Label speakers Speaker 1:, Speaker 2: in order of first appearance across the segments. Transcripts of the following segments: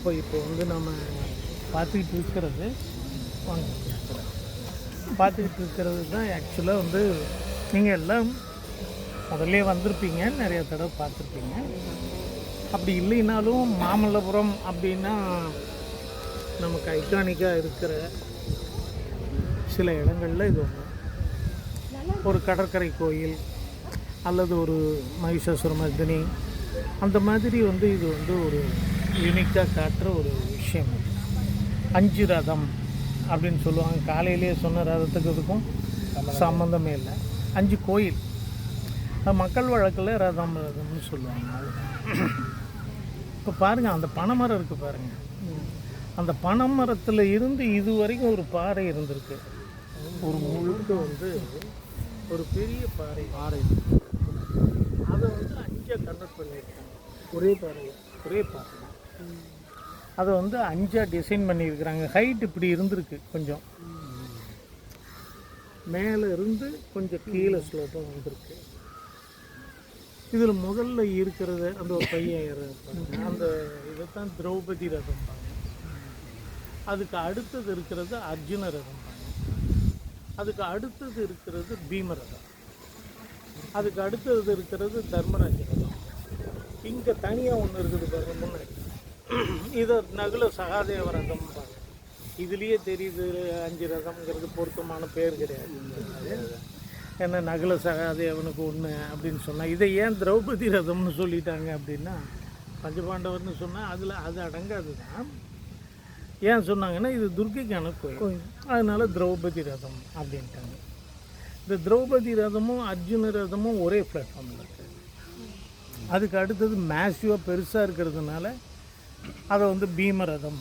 Speaker 1: இப்போ இப்போ வந்து நம்ம பார்த்துக்கிட்டு இருக்கிறது வாங்க பார்த்துக்கிட்டு இருக்கிறது தான் ஆக்சுவலாக வந்து நீங்கள் எல்லாம் முதல்ல வந்திருப்பீங்க நிறைய தடவை பார்த்துருப்பீங்க. அப்படி இல்லைனாலும் மாமல்லபுரம் அப்படின்னா நமக்கு ஐக்கானிக்காக இருக்கிற சில இடங்களில் இது ஒன்று ஒரு கடற்கரை கோயில் அல்லது ஒரு மகிஷாசுர மர்தினி அந்த மாதிரி வந்து இது வந்து ஒரு யூனிக்காக காட்டுற ஒரு விஷயம் அஞ்சு ரதம் அப்படின்னு சொல்லுவாங்க. காலையிலேயே சொன்ன ரதத்துக்கு இதுக்கும் சம்மந்தமே இல்லை. அஞ்சு கோயில். மக்கள் வழக்கில் ரதம் ரதம்னு சொல்லுவாங்க. இப்போ பாருங்கள் அந்த பனைமரம் இருக்குது பாருங்கள் அந்த பனைமரத்தில் இருந்து இது வரைக்கும் ஒரு பாறை இருந்திருக்கு. ஒரு முழுக்க வந்து ஒரு பெரிய பாறை. பாறை. அதை வந்து அஞ்சை கன்வெர்ட் பண்ணியிருக்காங்க. ஒரே பாறை ஒரே பாறை அதை வந்து அஞ்சாக டிசைன் பண்ணியிருக்கிறாங்க. ஹைட் இப்படி இருந்திருக்கு கொஞ்சம். மேலே இருந்து கொஞ்சம் கீழே ஸ்லோப்பாக வந்திருக்கு. இதில் முதல்ல இருக்கிறத அந்த ஒரு பையன் இருப்பாங்க அந்த இதை தான் திரௌபதி ரதம் அதுக்கு அடுத்தது இருக்கிறது அர்ஜுன ரதம் அதுக்கு அடுத்தது இருக்கிறது பீம ரதம். அதுக்கு அடுத்தது இருக்கிறது தர்மராஜ ரதம். இங்கே தனியாக ஒன்று இருக்குது பாருங்க முன்னாடி. இதை நகுல சகாதேவ ரதம் இதுலேயே தெரியுது அஞ்சு ரதம்ங்கிறது பொருத்தமான பேர் கிடையாது. ஏன்னா நகுல சகாதேவனுக்கு ஒன்று அப்படின்னு சொன்னால் இதை ஏன் திரௌபதி ரதம்னு சொல்லிட்டாங்க அப்படின்னா பஞ்சபாண்டவர்னு சொன்னால் அதில் அது அடங்காது தான் ஏன் சொன்னாங்கன்னா இது துர்க்கைக்கான கோயில். அதனால திரௌபதி ரதம் அப்படின்ட்டாங்க. இந்த திரௌபதி ரதமும் அர்ஜுன ரதமும் ஒரே பிளாட்ஃபார்மில் இருக்குது அதுக்கு அடுத்தது மேசிவாக பெருசாக இருக்கிறதுனால அதை வந்து பீமரதம்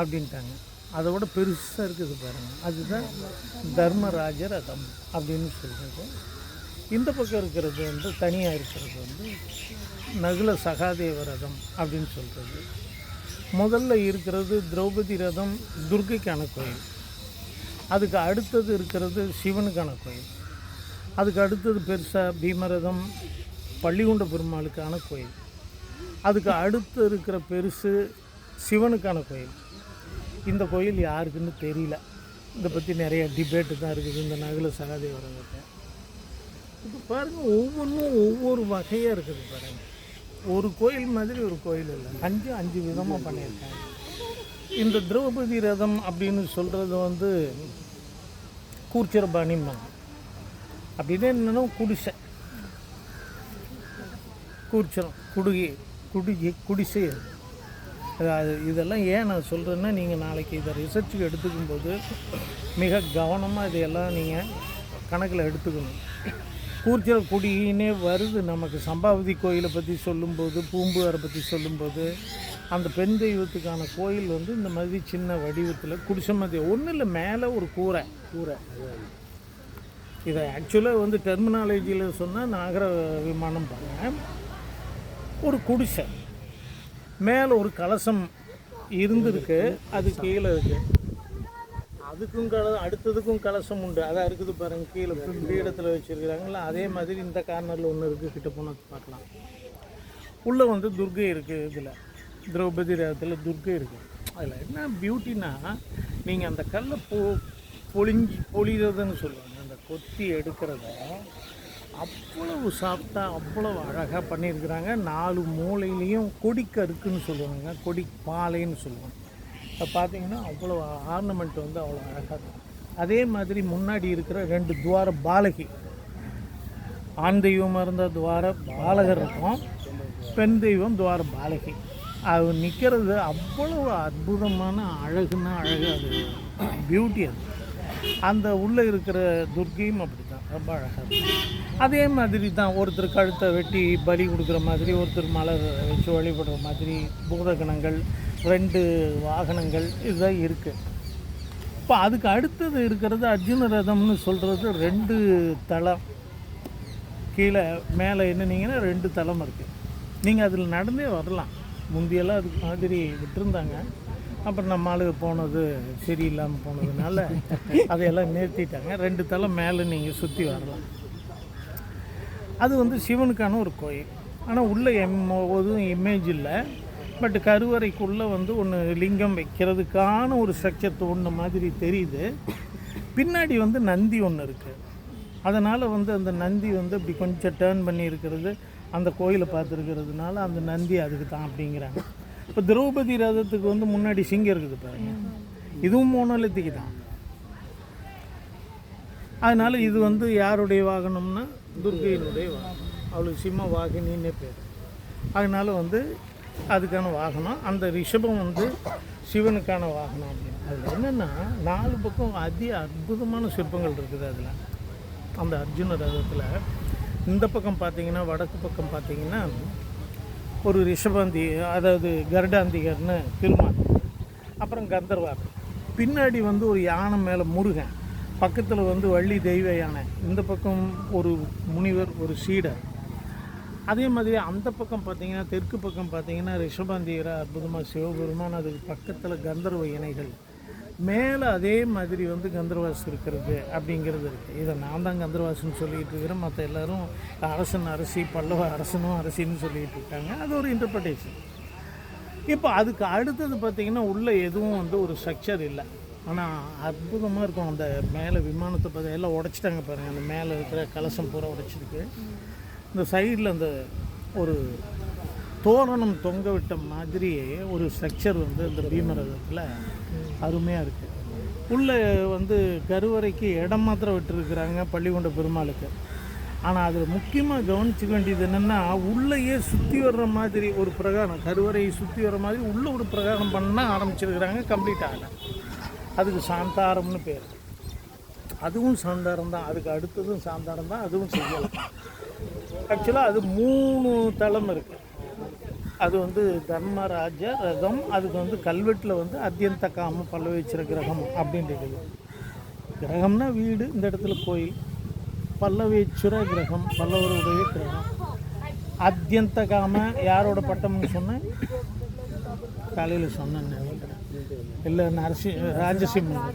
Speaker 1: அப்படின்ட்டாங்க. அதை விட பெருசாக இருக்குது பாருங்கள் அதுதான் தர்மராஜ ரதம் அப்படின்னு சொல்கிறது இந்த பக்கம் இருக்கிறது வந்து தனியாக இருக்கிறது வந்து நகுல சகாதேவ ரதம் அப்படின்னு சொல்கிறது முதல்ல இருக்கிறது திரௌபதி ரதம் துர்க்கைக்கான கோயில். அதுக்கு அடுத்தது இருக்கிறது சிவனுக்கான கோயில். அதுக்கு அடுத்தது பெருசாக பீமரதம் பள்ளிகுண்ட பெருமாளுக்கான கோயில். அதுக்கு அடுத்து இருக்கிற பெருசு சிவனுக்கான கோயில். இந்த கோயில் யாருக்குன்னு தெரியல. இதை பற்றி நிறைய டிபேட்டு தான் இருக்குது. இந்த நகல சகாதேவரங்கிட்ட. இப்போ பாருங்கள் ஒவ்வொன்றும் ஒவ்வொரு வகையாக இருக்குது பாருங்கள் ஒரு கோயில் மாதிரி ஒரு கோயில் இல்லை. அஞ்சு அஞ்சு விதமாக பண்ணியிருக்காங்க. இந்த திரௌபதி ரதம் அப்படின்னு சொல்கிறது வந்து கூர்ச்சிரபாணிம்பாங்க அப்படின்னு என்னென்னா குடிசை. கூர்ச்சரம் குடுகி. குடி குடிசை அது. அது இதெல்லாம் ஏன் நான் சொல்கிறேன்னா நீங்கள் நாளைக்கு இதை ரிசர்ச்சுக்கு எடுத்துக்கும் போது மிக கவனமாக இதையெல்லாம் நீங்கள் கணக்கில் எடுத்துக்கணும். கூர்ச்சல் குடியினே வருது. நமக்கு சம்பாவதி கோயிலை பற்றி சொல்லும்போது பூம்புகாரை பற்றி சொல்லும்போது அந்த பெண் தெய்வத்துக்கான கோயில் வந்து இந்த மாதிரி சின்ன வடிவத்தில் குடிசை மாதிரி. ஒன்றும் இல்லை மேலே ஒரு கூரை கூரை. இதை ஆக்சுவலாக வந்து டெர்மினாலஜியில் சொன்னால் நாகர விமானம் பாருங்கள் ஒரு குடிசை. மேலே ஒரு கலசம் இருந்திருக்கு அது கீழே இருக்கு. அதுக்கும் கல அடுத்ததுக்கும் கலசம் உண்டு. அதான் இருக்குது பாருங்க கீழே பீடத்தில் வச்சுருக்கிறாங்களா அதே மாதிரி இந்த கார்னரில் ஒன்று இருக்குது கிட்ட போனால் பார்க்கலாம். உள்ளே வந்து துர்கை இருக்குது இதில். திரௌபதி ரேகத்தில் துர்கை இருக்குது அதில் என்ன பியூட்டினா நீங்கள் அந்த கல்லை பொ பொழிஞ்சி பொழிகிறதுன்னு சொல்லுவாங்க. அந்த கொத்தி எடுக்கிறத அவ்வளவு சாஃப்டாக அவ்வளவு அழகாக பண்ணியிருக்கிறாங்க. நாலு மூலையிலையும் கொடிக்கருக்குன்னு சொல்லுவாங்க. கொடி பாலைன்னு சொல்லுவாங்க. இப்போ பார்த்தீங்கன்னா அவ்வளோ ஆர்னமெண்ட் வந்து அவ்வளோ அழகாக இருக்கும் அதே மாதிரி முன்னாடி இருக்கிற ரெண்டு துவார பாலகி. ஆண் தெய்வமாக இருந்தால் துவார பாலகர் இருக்கும். பெண் தெய்வம் துவார பாலகி. அது நிற்கிறது அவ்வளவு அற்புதமான அழகுன்னா அழகு அது. பியூட்டி அது. அந்த உள்ளே இருக்கிற துர்க்கையும் அப்படி ரொம்ப அழகாக இருக்கும் அதே மாதிரி தான் ஒருத்தர் கழுத்தை வெட்டி பலி கொடுக்குற மாதிரி ஒருத்தர் மலர் வச்சு வழிபடுற மாதிரி பூதகணங்கள் ரெண்டு வாகனங்கள் இதுதான் இருக்குது இப்போ அதுக்கு அடுத்தது இருக்கிறது அர்ஜுன ரதம்னு சொல்கிறது ரெண்டு தளம். கீழே மேலே என்னன்னீங்கன்னா ரெண்டு தளம் இருக்குது நீங்கள் அதில் நடந்தே வரலாம். முந்தியெல்லாம் அதுக்கு மாதிரி விட்டுருந்தாங்க. அப்புறம் நம்ம ஆளுங்க போனது சரியில்லாமல் போனதுனால அதையெல்லாம் நிறுத்திட்டாங்க. ரெண்டு தலை மேலே நீங்கள் சுற்றி வரலாம். அது வந்து சிவனுக்கான ஒரு கோயில். ஆனால் உள்ளே எம் ஒதுவும் இமேஜ் இல்லை. பட் கருவறைக்குள்ளே வந்து ஒன்று லிங்கம் வைக்கிறதுக்கான ஒரு ஸ்ட்ரக்சர் தோணுன மாதிரி தெரியுது. பின்னாடி வந்து நந்தி ஒன்று இருக்குது அதனால் வந்து அந்த நந்தி வந்து இப்படி கொஞ்சம் டேர்ன் பண்ணி இருக்கிறது அந்த கோயிலை பார்த்துருக்கிறதுனால அந்த நந்தி அதுக்கு தான் அப்படிங்கிறாங்க. இப்போ திரௌபதி ரதத்துக்கு வந்து முன்னாடி சிங்கம் இருக்குது பாருங்க. இதுவும் மோனோலித்திக்கு தான். அதனால் இது வந்து யாருடைய வாகனம்னா துர்கையினுடைய வாகனம். அவளுக்கு சிம்ம வாகினின்னே பேர். அதனால் வந்து அதுக்கான வாகனம் அந்த ரிஷபம் வந்து சிவனுக்கான வாகனம் அப்படின்னு. அதில் என்னென்னா நாலு பக்கம் அதி அற்புதமான சிற்பங்கள் இருக்குது அதில். அந்த அர்ஜுன ரதத்தில். இந்த பக்கம் பார்த்தீங்கன்னா வடக்கு பக்கம் பார்த்தீங்கன்னா ஒரு ரிஷபந்தி அதாவது கருடாந்திகர்னு திருமால். அப்புறம் கந்தர்வார். பின்னாடி வந்து ஒரு யானை மேலே முருகன். பக்கத்தில் வந்து வள்ளி தெய்வ யானை. இந்த பக்கம் ஒரு முனிவர் ஒரு சீடர். அதே மாதிரி அந்த பக்கம் பார்த்தீங்கன்னா தெற்கு பக்கம் பார்த்தீங்கன்னா ரிஷபாந்திகரை அற்புதமாக சிவபெருமான் அதுக்கு பக்கத்தில் கந்தர்வ இணைகள் மேலே அதே மாதிரி வந்து கந்தர்வாஸ் இருக்கிறது அப்படிங்கிறது இருக்குது இதை நான் தான் கந்தர்வாசன்னு சொல்லிகிட்டு இருக்கிறேன். மற்ற எல்லாரும் அரசன் அரசி பல்லவ அரசனும் அரசின்னு சொல்லிகிட்டு இருக்காங்க. அது ஒரு இன்டர்பிரட்டேஷன் இப்போ அதுக்கு அடுத்தது பார்த்திங்கன்னா உள்ளே எதுவும் வந்து ஒரு ஸ்ட்ரக்சர் இல்லை. ஆனால் அற்புதமாக இருக்கும். அந்த மேலே விமானத்தை பார்த்து எல்லாம் உடைச்சிட்டாங்க பாருங்கள் அந்த மேலே இருக்கிற கலசம் பூரா உடைச்சிருக்கு. இந்த சைடில் அந்த ஒரு தோரணம் தொங்க விட்ட மாதிரி ஒரு ஸ்ட்ரக்சர் வந்து இந்த பீமரதத்தில் அருமையாக இருக்குது உள்ளே வந்து கருவறைக்கு இடம் மாத்திரம் விட்டுருக்குறாங்க பள்ளிக்கொண்ட பெருமாளுக்கு. ஆனால் அதில் முக்கியமாக கவனிச்சுக்க வேண்டியது என்னென்னா உள்ளேயே சுற்றி வர்ற மாதிரி ஒரு பிரகாரம் கருவறையை சுற்றி வர்ற மாதிரி உள்ளே ஒரு பிரகாரம் பண்ண ஆரம்பிச்சிருக்கிறாங்க கம்ப்ளீட் ஆகலை. அதுக்கு சாந்தாரம்னு பேர். அதுவும் சாந்தாரம் தான். அதுக்கு அடுத்ததும் சாந்தாரம் தான். அதுவும் செய்யலாம். ஆக்சுவலாக அது மூணு தளம் இருக்குது அது வந்து தர்மராஜ ரகம் அதுக்கு வந்து கல்வெட்டில் வந்து அத்தியந்த காம பல்லவேச்சிர கிரகம் அப்படின்றது கிரகம்னா வீடு இந்த இடத்துல கோயில். பல்லவீச்சுர கிரகம் பல்லவருடைய கிரகம். அத்தியந்த காம யாரோட பட்டம்னு சொன்னேன்? காலையில் சொன்னேன் இல்லை நரசி ராஜசிம்மன்.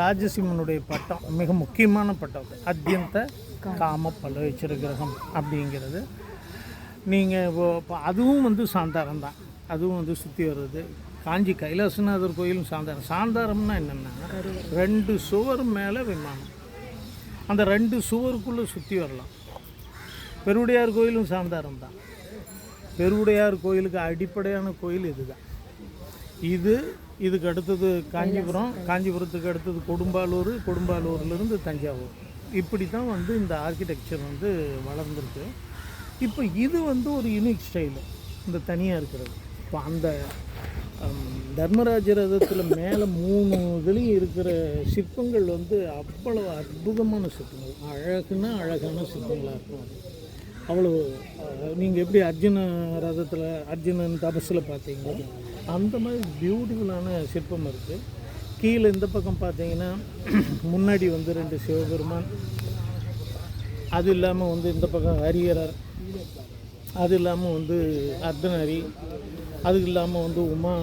Speaker 1: ராஜசிம்மனுடைய பட்டம் மிக முக்கியமான பட்டம் அத்தியந்த காம பல்லவேச்சிர கிரகம் அப்படிங்கிறது. நீங்கள் இப்போ அதுவும் வந்து சாந்தாரம் தான். அதுவும் வந்து சுற்றி வர்றது. காஞ்சி கைலாசநாதர் கோயிலும் சாந்தாரம். சாந்தாரம்னா என்னென்னா ரெண்டு சுவர் மேலே விமானம். அந்த ரெண்டு சுவருக்குள்ளே சுற்றி வரலாம். பெருவுடையார் கோயிலும் சாந்தாரம் தான். பெருவுடையார் கோயிலுக்கு அடிப்படையான கோயில் இதுதான். இது இதுக்கு அடுத்தது காஞ்சிபுரம் காஞ்சிபுரத்துக்கு அடுத்தது கொடும்பாலூர் கொடும்பாலூர்லேருந்து தஞ்சாவூர். இப்படி தான் வந்து இந்த ஆர்கிடெக்சர் வந்து வளர்ந்துருக்கு. இப்போ இது வந்து ஒரு யூனிக் ஸ்டைலு இந்த தனியாக இருக்கிறது. இப்போ அந்த ஹம், தர்மராஜ ரதத்தில் மேலே மூணு இதுலேயும் இருக்கிற சிற்பங்கள் வந்து அவ்வளவு அற்புதமான சிற்பங்கள். அழகுன்னா அழகான சிற்பங்களாக இருக்கும் அது. அவ்வளோ நீங்கள் எப்படி அர்ஜுன ரதத்தில் அர்ஜுனன் தபஸில் பார்த்தீங்களோ அந்த மாதிரி பியூட்டிஃபுல்லான சிற்பம் இருக்குது கீழே இந்த பக்கம் பார்த்தீங்கன்னா முன்னாடி வந்து ரெண்டு சிவபெருமான். அது இல்லாமல் வந்து இந்த பக்கம் ஹரியரர் அது இல்லாமல் வந்து அர்த்தநரி அது இல்லாமல் வந்து உமா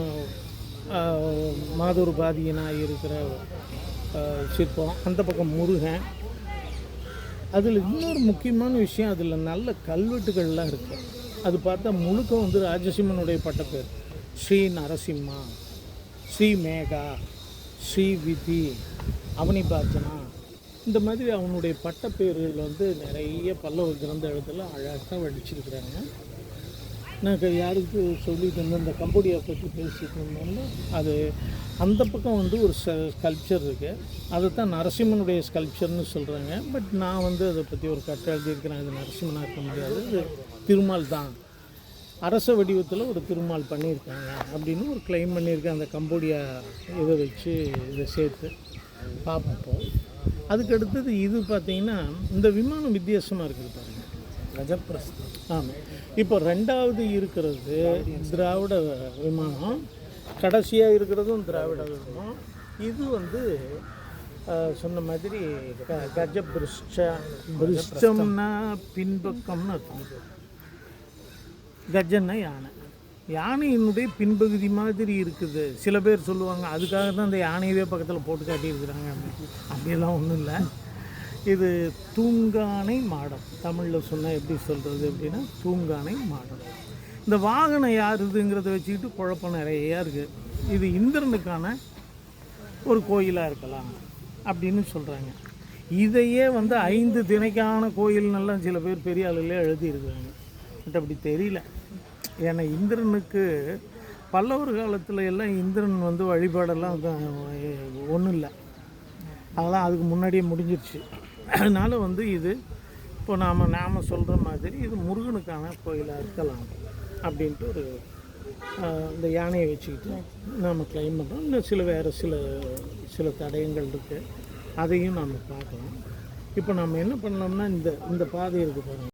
Speaker 1: மாதூர் பாதியனாக இருக்கிற சிற்பம் அந்த பக்கம் முருகன். அதில் இன்னொரு முக்கியமான விஷயம் அதில் நல்ல கல்வெட்டுகள்லாம் இருக்குது அது பார்த்தா முழுக்க வந்து ராஜசிம்மனுடைய பட்டப்பேர். ஸ்ரீ நரசிம்மா ஸ்ரீ மேகா ஸ்ரீ விதி அவனிபாச்சனா இந்த மாதிரி அவனுடைய பட்டப்பேர்கள் வந்து நிறைய பல்லவ கிரந்த எழுத்துல அழகாக வடிச்சிருக்கிறாங்க. நான் யாருக்கு சொல்லிட்டு இருந்தேன் இந்த கம்போடியா பற்றி பேசிட்டு இருந்தோம்னா அது அந்த பக்கம் வந்து ஒரு ச ஸ்கல்ப்சர் இருக்குது அதை தான் நரசிம்மனுடைய ஸ்கல்ப்சர்னு சொல்கிறாங்க பட் நான் வந்து அதை பற்றி ஒரு கட்டு எழுதியிருக்கிறேன். இது நரசிம்மனாக இருக்க முடியாது. இது திருமால் தான். அரச வடிவத்தில் ஒரு திருமால் பண்ணியிருக்காங்க அப்படின்னு ஒரு கிளைம் பண்ணியிருக்கேன் அந்த கம்போடியா இதை வச்சு இதை சேர்த்து பார்ப்போம். அதுக்கு அடுத்தது இது பார்த்தீங்கன்னா இந்த விமானம் வித்தியாசமாக இருக்குது பாருங்க. கஜப்பிரஸ்து ஆமாம் இப்போ ரெண்டாவது இருக்கிறது திராவிட விமானம். கடைசியாக இருக்கிறதும் திராவிட விமானம். இது வந்து சொன்ன மாதிரி க கஜ பிருஷ்ட பிருஷ்டம்னா பின்பக்கம்னு அர்த்தம். கஜன்னா யானை. யானையினுடைய பின்பகுதி மாதிரி இருக்குது. சில பேர் சொல்லுவாங்க அதுக்காக தான் அந்த யானையவே பக்கத்தில் போட்டு காட்டியிருக்கிறாங்க அப்படின்னு. அப்படியெல்லாம் ஒன்றும் இல்லை. இது தூங்கானை மாடம். தமிழில் சொன்னால் எப்படி சொல்கிறது அப்படின்னா தூங்கானை மாடம். இந்த வாகனம் யாருதுங்கிறத வச்சுக்கிட்டு குழப்பம் நிறையா இருக்குது இது இந்திரனுக்கான ஒரு கோயிலாக இருக்கலாம் அப்படின்னு சொல்கிறாங்க இதையே வந்து ஐந்து திணைக்கான கோயில்னெல்லாம் சில பேர் பெரிய அளவில் எழுதியிருக்கிறாங்க. பட் அப்படி தெரியல. ஏன்னா இந்திரனுக்கு பல்லவர் காலத்தில் எல்லாம் இந்திரன் வந்து வழிபாடெல்லாம் ஒன்றும் இல்லை. அதெல்லாம் அதுக்கு முன்னாடியே முடிஞ்சிருச்சு. அதனால் வந்து இது இப்போ நாம் நாம் சொல்கிற மாதிரி இது முருகனுக்கான கோயிலாக இருக்கலாம் அப்படின்ட்டு ஒரு இந்த யானையை வச்சுக்கிட்டு நாம் கிளைம் பண்ணுறோம் இல்லை சில வேறு சில சில தடயங்கள் இருக்குது அதையும் நாம் பார்க்கலாம். இப்போ நம்ம என்ன பண்ணோம்னா இந்த இந்த பாதை இருக்குது பாருங்கள்